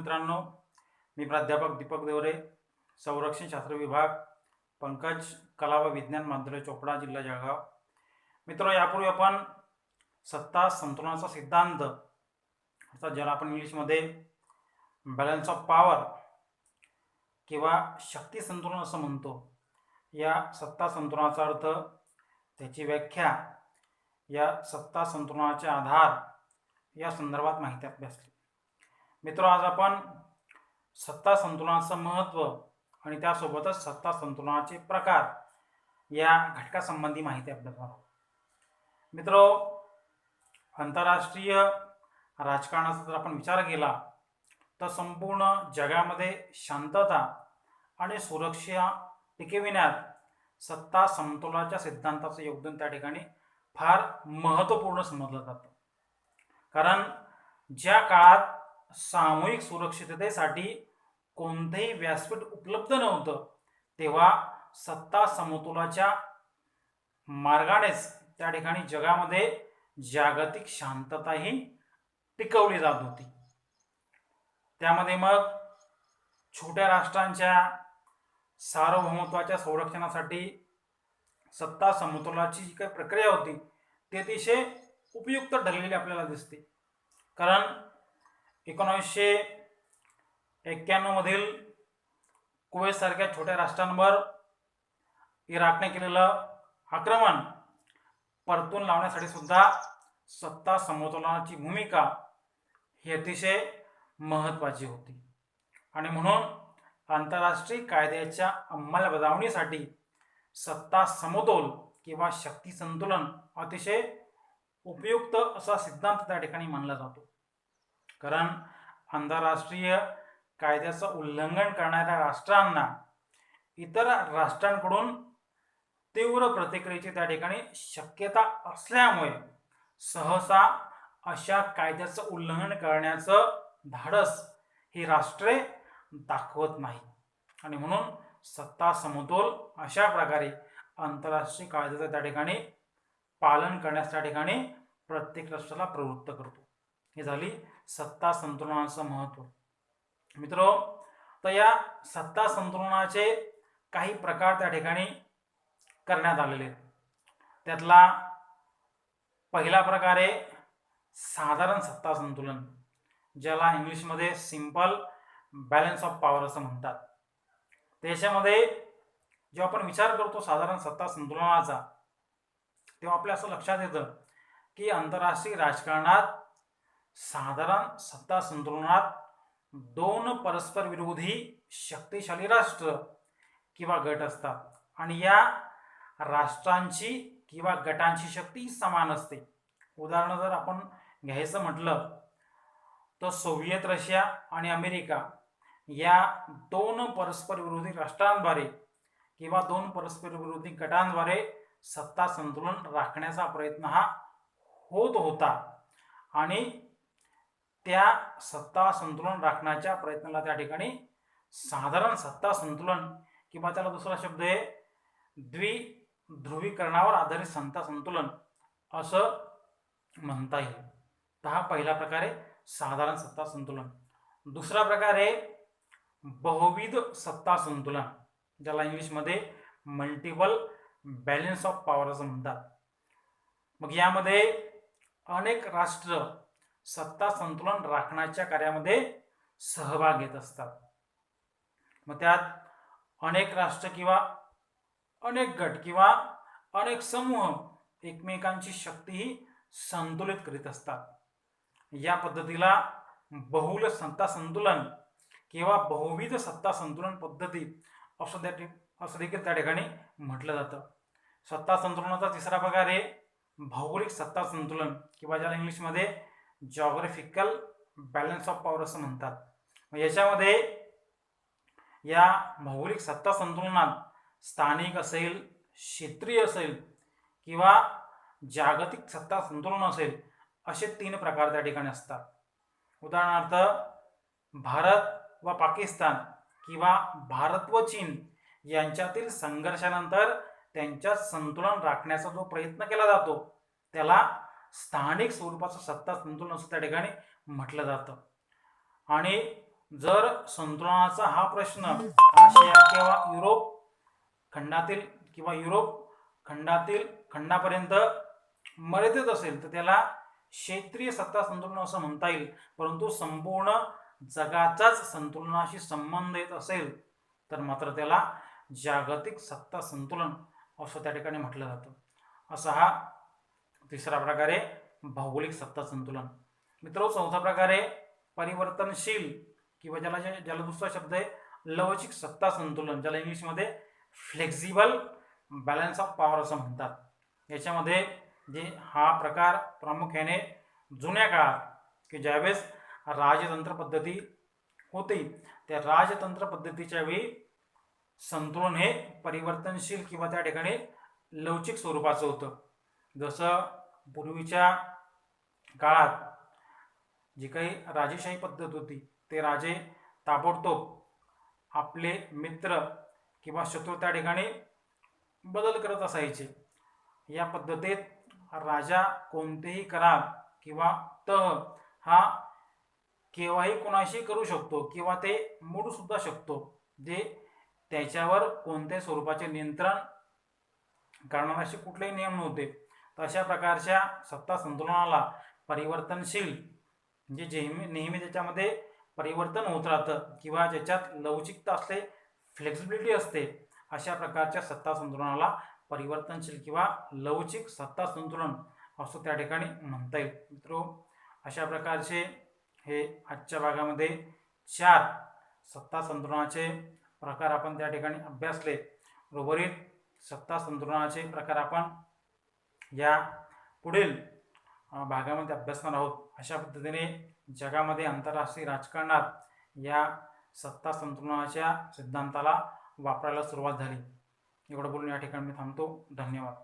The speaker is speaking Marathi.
मित्रांनो मी प्राध्यापक दीपक देवरे संरक्षण शास्त्र विभाग पंकज कला व विज्ञान महाविद्यालय चोपडा जिल्हा जळगाव. मित्र यापूर्वी आपण सत्ता संतुलनाचा सिद्धांत अर्थात ज्याला आपण इंग्लिशमध्ये बॅलन्स ऑफ पॉवर किंवा शक्ती संतुलन असं म्हणतो या सत्ता संतुलनाचा अर्थ त्याची व्याख्या या सत्ता संतुलनाचे आधार या संदर्भात माहिती अभ्यासली मित्र आज आपण सत्ता संतुलनाचं महत्त्व आणि त्यासोबतच सत्ता संतुलनाचे प्रकार या घटकासंबंधी माहिती आपल्याला आहोत मित्र आंतरराष्ट्रीय राजकारणाचा जर आपण विचार केला तर संपूर्ण जगामध्ये शांतता आणि सुरक्षा टिकविण्यात सत्ता समतोलाच्या सिद्धांताचं योगदान त्या ठिकाणी फार महत्त्वपूर्ण समजलं जातं. कारण ज्या काळात सामूहिक सुरक्षिततेसाठी कोणतेही व्यासपीठ उपलब्ध नव्हतं. तेव्हा सत्ता समतोलाच्या मार्गानेच त्या ठिकाणी जगामध्ये जागतिक शांतताही टिकवली जात होती. त्यामध्ये मग छोट्या राष्ट्रांच्या सार्वभौमत्वाच्या संरक्षणासाठी सत्ता समतोलाची जी काही प्रक्रिया होती ती अतिशय उपयुक्त ठरलेली आपल्याला दिसते. कारण एकोणावीसशे एक्क्याण्णवमधील कुवेतसारख्या छोट्या राष्ट्रांवर इराकने केलेलं आक्रमण परतून लावण्यासाठी सुद्धा सत्ता समतोलनाची भूमिका ही अतिशय महत्त्वाची होती. आणि म्हणून आंतरराष्ट्रीय कायद्याच्या अंमलबजावणीसाठी सत्ता समतोल किंवा शक्ती संतुलन अतिशय उपयुक्त असा सिद्धांत त्या ठिकाणी मानला जातो. कारण आंतरराष्ट्रीय कायद्याचं उल्लंघन करणाऱ्या राष्ट्रांना इतर राष्ट्रांकडून तीव्र प्रतिक्रियेची त्या ठिकाणी शक्यता असल्यामुळे सहसा अशा कायद्याचं उल्लंघन करण्याचं धाडस ही राष्ट्रे दाखवत नाही आणि म्हणून सत्ता समतोल अशा प्रकारे आंतरराष्ट्रीय कायद्याचं त्या ठिकाणी पालन करण्यास त्या ठिकाणी प्रत्येक राष्ट्राला प्रवृत्त करतो. ही झाली सत्ता संतुलनाचं महत्त्व मित्र तर या सत्ता संतुलनाचे काही प्रकार त्या ठिकाणी करण्यात आलेले आहेत. त्यातला पहिला प्रकार आहे साधारण सत्ता संतुलन ज्याला इंग्लिशमध्ये सिंपल बॅलन्स ऑफ पॉवर असं म्हणतात. त्याच्यामध्ये जेव्हा आपण विचार करतो साधारण सत्ता संतुलनाचा तेव्हा आपल्या असं लक्षात येतं की आंतरराष्ट्रीय राजकारणात साधारण सत्ता संतुलनात दोन परस्पर विरोधी शक्तिशाली राष्ट्र किंवा गट असतात. आणि या राष्ट्रांची किंवा गटांची शक्ती समान असते. उदाहरण जर आपण घ्यायचं म्हटलं तर सोव्हिएत रशिया आणि अमेरिका या दोन परस्पर विरोधी राष्ट्रांद्वारे किंवा दोन परस्पर विरोधी गटांद्वारे सत्ता संतुलन राखण्याचा प्रयत्न हा होत होता. आणि त्या सत्ता संतुलन राखण्याच्या प्रयत्नाला त्या ठिकाणी साधारण सत्ता संतुलन किंवा त्याला दुसरा शब्द आहे द्विध्रुवीकरणावर आधारित सत्ता संतुलन असं म्हणता येईल. तर हा पहिला प्रकार आहे साधारण सत्ता संतुलन. दुसरा प्रकार आहे बहुविध सत्ता संतुलन ज्याला इंग्लिशमध्ये मल्टिपल बॅलन्स ऑफ पॉवर असं म्हणतात. मग यामध्ये अनेक राष्ट्र सत्ता संतुलन राखण्याच्या कार्यामध्ये सहभाग घेत असतात. मग त्यात अनेक राष्ट्र किंवा अनेक गट किंवा अनेक समूह एकमेकांची शक्तीही संतुलित करीत असतात. या पद्धतीला बहुल सत्ता संतुलन किंवा बहुविध सत्ता संतुलन पद्धती असं त्या असं देखील त्या ठिकाणी म्हटलं जातं. सत्ता संतुलनाचा तिसरा प्रकार आहे भौगोलिक सत्ता संतुलन किंवा ज्याला इंग्लिशमध्ये जॉग्राफिकल बॅलन्स ऑफ पॉवर असं म्हणतात. मग याच्यामध्ये या भौगोलिक सत्ता संतुलनात स्थानिक असेल क्षेत्रीय असेल किंवा जागतिक सत्ता संतुलन असेल असे तीन प्रकार त्या ठिकाणी असतात. उदाहरणार्थ भारत व पाकिस्तान किंवा भारत व चीन यांच्यातील संघर्षानंतर त्यांच्यात संतुलन राखण्याचा जो प्रयत्न केला जातो त्याला स्थानिक स्वरूपाचं सत्ता संतुलन असं त्या ठिकाणी म्हटलं जातं. आणि जर संतुलनाचा हा प्रश्न आशिया किंवा युरोप खंडातील किंवा युरोप खंडातील खंडापर्यंत मर्यादित असेल तर त्याला क्षेत्रीय सत्ता संतुलन असं म्हणता येईल. परंतु संपूर्ण जगाचाच संतुलनाशी संबंध येत असेल तर मात्र त्याला जागतिक सत्ता संतुलन असं त्या ठिकाणी म्हटलं जातं. असा हा तिसरा प्रकारे भौगोलिक सत्ता संतुलन. मित्र चौथा प्रकारे परिवर्तनशील किंवा ज्याला जे ज्याला दुसरा शब्द आहे लवचिक सत्ता संतुलन ज्याला इंग्लिशमध्ये फ्लेक्झिबल बॅलन्स ऑफ पॉवर असं म्हणतात. याच्यामध्ये जे हा प्रकार प्रामुख्याने जुन्या काळात की ज्यावेळेस राजतंत्र पद्धती होती त्या राजतंत्र पद्धतीच्या वेळी संतुलन हे परिवर्तनशील किंवा त्या ठिकाणी लवचिक स्वरूपाचं होतं. जसं पूर्वीच्या काळात जी काही राजेशाही पद्धत होती ते राजे ताबडतोब आपले मित्र किंवा शत्रू त्या ठिकाणी बदल करत असायचे. या पद्धतीत राजा कोणतेही करार किंवा तह हा केव्हाही कोणाशी करू शकतो किंवा ते मोडू सुद्धा शकतो जे त्याच्यावर कोणत्याही स्वरूपाचे नियंत्रण करणार असे कुठलेही नियम नव्हते. अशा प्रकारच्या सत्ता संतुलनाला परिवर्तनशील म्हणजे नेहमी नेहमी त्याच्यामध्ये परिवर्तन होत राहतं किंवा ज्याच्यात लवचिकता असते फ्लेक्सिबिलिटी असते अशा प्रकारच्या सत्ता संतुलनाला परिवर्तनशील किंवा लवचिक सत्ता संतुलन असं त्या ठिकाणी म्हणता येईल. मित्रो अशा प्रकारचे हे आजच्या भागामध्ये चार सत्ता संतुलनाचे प्रकार आपण त्या ठिकाणी अभ्यासले. उर्वरित सत्ता संतुलनाचे प्रकार आपण या पुढील भागामध्ये अभ्यासणार आहोत. अशा पद्धतीने जगामध्ये आंतरराष्ट्रीय राजकारणात या सत्ता संतुलनाच्या सिद्धांताला वापरायला सुरुवात झाली. एवढं बोलून या ठिकाणी मी थांबतो. धन्यवाद.